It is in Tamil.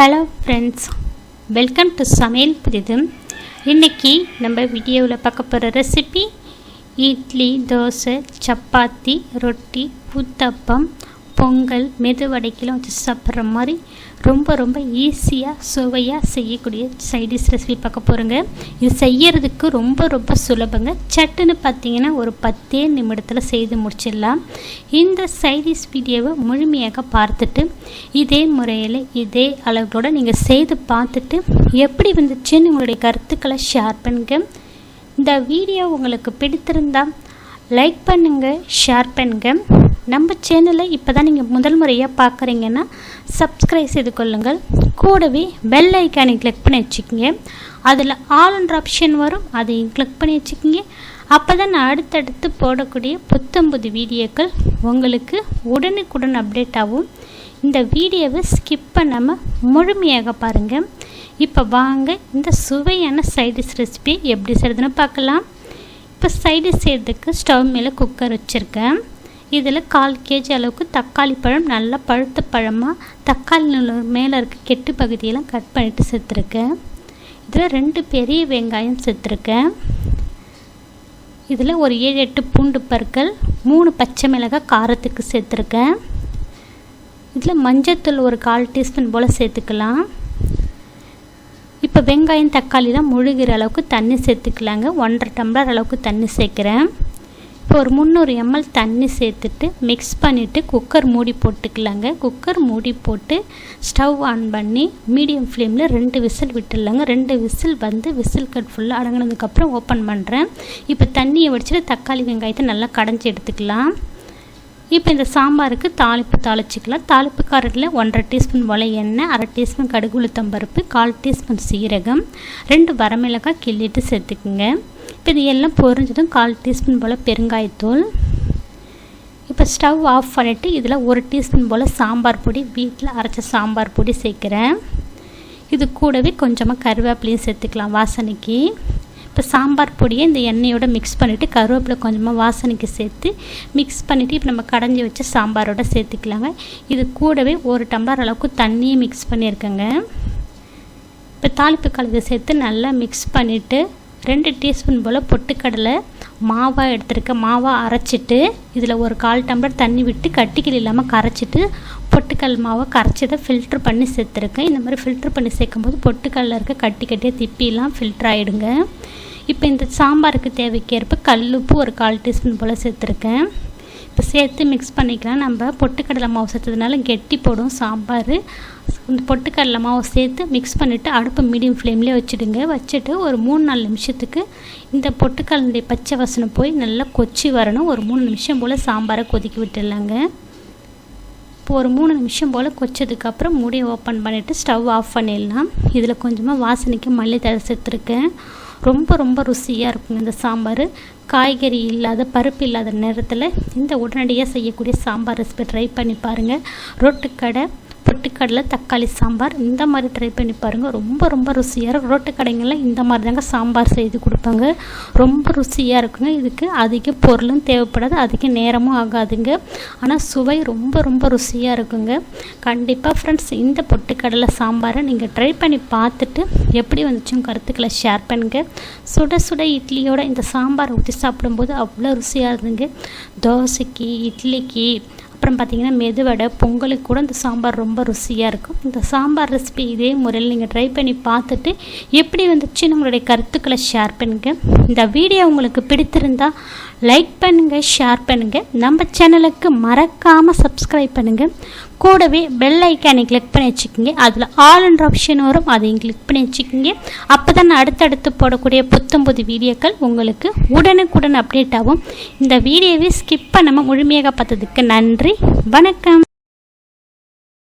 ஹலோ ஃப்ரெண்ட்ஸ் வெல்கம் டு சமையல் புரிது இன்றைக்கி நம்ம வீடியோவில் பார்க்க போகிற ரெசிபி இட்லி தோசை சப்பாத்தி ரொட்டி ஊத்தப்பம் பொங்கல் மெதுவடைக்கெல்லாம் வச்சு சாப்பிட்ற மாதிரி ரொம்ப ரொம்ப ஈஸியாக சுவையாக செய்யக்கூடிய சைடிஷ் ரெசிபி பார்க்க போகிறோங்க இது செய்யறதுக்கு ரொம்ப ரொம்ப சுலபங்க. சட்டுன்னு பார்த்தீங்கன்னா ஒரு பத்தே நிமிடத்தில் செய்து முடிச்சிடலாம். இந்த சைடிஷ் வீடியோவை முழுமையாக பார்த்துட்டு இதே முறையில் இதே அளவோடு நீங்கள் செய்து பார்த்துட்டு எப்படி வந்துச்சுன்னு உங்களுடைய கருத்துக்களை ஷேர் பண்ணுங்க. இந்த வீடியோ உங்களுக்கு பிடித்திருந்தா லைக் பண்ணுங்கள் ஷேர் பண்ணுங்கள் நம்ம சேனலை இப்போ தான் நீங்கள் முதல் முறையாக பார்க்குறீங்கன்னா சப்ஸ்கிரைப் செய்து கொள்ளுங்கள். கூடவே பெல் ஐக்கானை கிளிக் பண்ணி வச்சுக்கோங்க. அதில் ஆல்ன்ற ஆப்ஷன் வரும் அதையும் கிளிக் பண்ணி வச்சுக்கோங்க. அப்போ தான் நான் அடுத்தடுத்து போடக்கூடிய புத்தம்புது வீடியோக்கள் உங்களுக்கு உடனுக்குடன் அப்டேட் ஆகும். இந்த வீடியோவை ஸ்கிப் பண்ணாமல் முழுமையாக பாருங்கள் இப்போ வாங்க இந்த சுவையான சைடிஷ் ரெசிபி எப்படி செய்கிறதுன்னு பார்க்கலாம். இப்போ சைடிஷ் செய்கிறதுக்கு ஸ்டவ் மேலே குக்கர் வச்சுருக்கேன். இதில் கால் கேஜி அளவுக்கு தக்காளி பழம் நல்லா பழுத்த பழமாக தக்காளி மேலே இருக்க கெட்டு பகுதியெல்லாம் கட் பண்ணிவிட்டு சேர்த்துருக்கேன் இதில் ரெண்டு பெரிய வெங்காயம் சேர்த்துருக்கேன் இதில் ஒரு ஏழு எட்டு பூண்டு பற்கள் மூணு பச்சை மிளகாய் காரத்துக்கு சேர்த்துருக்கேன் இதில் மஞ்சத்தூள் ஒரு கால் டீஸ்பூன் போல் சேர்த்துக்கலாம். இப்போ வெங்காயம் தக்காளிலாம் முழுகிற அளவுக்கு தண்ணி சேர்த்துக்கலாங்க. ஒன்றரை டம்ளர் அளவுக்கு தண்ணி சேர்க்குறேன். இப்போ ஒரு முந்நூறு எம்எல் தண்ணி சேர்த்துட்டு மிக்ஸ் பண்ணிவிட்டு குக்கர் மூடி போட்டுக்கலாங்க. குக்கர் மூடி போட்டு ஸ்டவ் ஆன் பண்ணி மீடியம் ஃப்ளேமில் ரெண்டு விசில் விட்டுடலாங்க. ரெண்டு விசில் வந்து விசில் கட் ஃபுல்லாக அடங்கினதுக்கப்புறம் ஓப்பன் பண்ணுறேன் இப்போ தண்ணியை வடிச்சிட்டு தக்காளி வெங்காயத்தை நல்லா கடைஞ்சி எடுத்துக்கலாம். இப்போ இந்த சாம்பாருக்கு தாளிப்பு தாளிச்சிக்கலாம். தாளிப்பு காரத்தில் ஒன்றரை டீஸ்பூன் போல் எண்ணெய் அரை டீஸ்பூன் கடுகு உளுத்தம்பருப்பு கால் டீஸ்பூன் சீரகம் ரெண்டு வரமிளகாய் கிள்ளிட்டு சேர்த்துக்குங்க. இப்போ இது எல்லாம் பொரிஞ்சதும் கால் டீஸ்பூன் போல் பெருங்காயத்தூள். இப்போ ஸ்டவ் ஆஃப் பண்ணிவிட்டு இதில் ஒரு டீஸ்பூன் போல் சாம்பார் பொடி வீட்டில் அரைச்ச சாம்பார் பொடி சேர்க்குறேன். இது கூடவே கொஞ்சமாக கருவேப்பிலையும் சேர்த்துக்கலாம் வாசனைக்கு. இப்போ சாம்பார் பொடியை இந்த எண்ணெயோடு மிக்ஸ் பண்ணிவிட்டு கருவேப்பிலை கொஞ்சமாக வாசனைக்கு சேர்த்து மிக்ஸ் பண்ணிவிட்டு இப்போ நம்ம கடைஞ்சி வச்ச சாம்பாரோட சேர்த்துக்கலாங்க. இது கூடவே ஒரு டம்ளர் அளவுக்கு தண்ணியை மிக்ஸ் பண்ணியிருக்கேங்க. இப்போ தாளிப்பு கலந்து சேர்த்து நல்லா மிக்ஸ் பண்ணிவிட்டு ரெண்டு டீஸ்பூன் போல் பொட்டுக்கடலை மாவாக எடுத்துருக்க மாவாக அரைச்சிட்டு இதில் ஒரு கால் டம்ளர் தண்ணி விட்டு கட்டிக்கல் இல்லாமல் கரைச்சிட்டு பொட்டுக்கல் மாவை கரைச்சதை ஃபில்ட்ரு பண்ணி சேர்த்துருக்கேன். இந்த மாதிரி ஃபில்ட்ரு பண்ணி சேர்க்கும்போது பொட்டுக்கல்லில் இருக்க கட்டி கட்டியாக திப்பிலாம் ஃபில்ட்ரு ஆகிடுங்க இப்போ இந்த சாம்பாருக்கு தேவைக்கேற்ப கல் உப்பு ஒரு கால் டீஸ்பூன் போல் சேர்த்துருக்கேன். சேர்த்து மிக்ஸ் பண்ணிக்கலாம். நம்ம பொட்டுக்கடலை மாவு சேர்த்ததுனால கெட்டி போடும் சாம்பார். இந்த பொட்டுக்கடலை மாவு சேர்த்து மிக்ஸ் பண்ணிவிட்டு அடுப்பு மீடியம் ஃப்ளேம்லேயே வச்சுடுங்க. வச்சுட்டு ஒரு மூணு நாலு நிமிஷத்துக்கு இந்த பொட்டுக்கடலுடைய பச்சை வசனம் போய் நல்லா கொச்சி வரணும். ஒரு மூணு நிமிஷம் போல் சாம்பாரை கொதிக்க விட்டுடலாங்க. இப்போ ஒரு மூணு நிமிஷம் போல் கொச்சதுக்கப்புறம் மூடியை ஓப்பன் பண்ணிவிட்டு ஸ்டவ் ஆஃப் பண்ணிடலாம். இதில் கொஞ்சமாக வாசனைக்கு மல்லித்தழை சேர்த்துருக்கேன். ரொம்ப ரொம்ப ருசியாக இருக்கும் இந்த சாம்பார். காய்கறி இல்லாத பருப்பு இல்லாத நேரத்தில் இந்த உடனடியாக செய்யக்கூடிய சாம்பார் ரெசிபி ட்ரை பண்ணி பாருங்கள் ரொட்டுக்கடை பொட்டுக்கடலை தக்காளி சாம்பார் இந்த மாதிரி ட்ரை பண்ணி பாருங்கள் ரொம்ப ரொம்ப ருசியாக இருக்கும் ரோட்டு கடைங்களில் இந்த மாதிரி தாங்க சாம்பார் செய்து கொடுப்பாங்க. ரொம்ப ருசியாக இருக்குங்க. இதுக்கு அதிக பொருளும் தேவைப்படாது. அதிக நேரமும் ஆகாதுங்க. ஆனால் சுவை ரொம்ப ரொம்ப ருசியாக இருக்குங்க. கண்டிப்பாக ஃப்ரெண்ட்ஸ் இந்த பொட்டுக்கடலை சாம்பாரை நீங்கள் ட்ரை பண்ணி பார்த்துட்டு எப்படி வந்துச்சும் கருத்துக்களை ஷேர் பண்ணுங்கள் சுட சுட இட்லியோட இந்த சாம்பாரை ஊற்றி சாப்பிடும்போது அவ்வளோ ருசியாக இருந்துங்க தோசைக்கு இட்லிக்கு அப்புறம் பார்த்திங்கன்னா மெதுவடை பொங்கலுக்கு கூட இந்த சாம்பார் ரொம்ப ருசியாக இருக்கும். இந்த சாம்பார் ரெசிபி இதே முறையில் நீங்கள் ட்ரை பண்ணி பார்த்துட்டு எப்படி வந்துச்சு நம்மளுடைய கருத்துக்களை ஷேர் பண்ணுங்கள் இந்த வீடியோ உங்களுக்கு பிடித்திருந்தால் லைக் பண்ணுங்கள் ஷேர் பண்ணுங்கள் நம்ம சேனலுக்கு மறக்காமல் சப்ஸ்கிரைப் பண்ணுங்கள் கூடவே பெல் ஐக்கானை கிளிக் பண்ணி வச்சுக்கோங்க. அதில் ஆல்ன்ற ஆப்ஷன் வரும். அதையும் கிளிக் பண்ணி வச்சுக்கோங்க. அப்போ தான் அடுத்தடுத்து போடக்கூடிய புத்தம்புது வீடியோக்கள் உங்களுக்கு உடனுக்குடன் அப்டேட் ஆகும். இந்த வீடியோவை ஸ்கிப் பண்ணாமல் முழுமையாக பார்த்ததுக்கு நன்றி. நன்றி. வணக்கம்.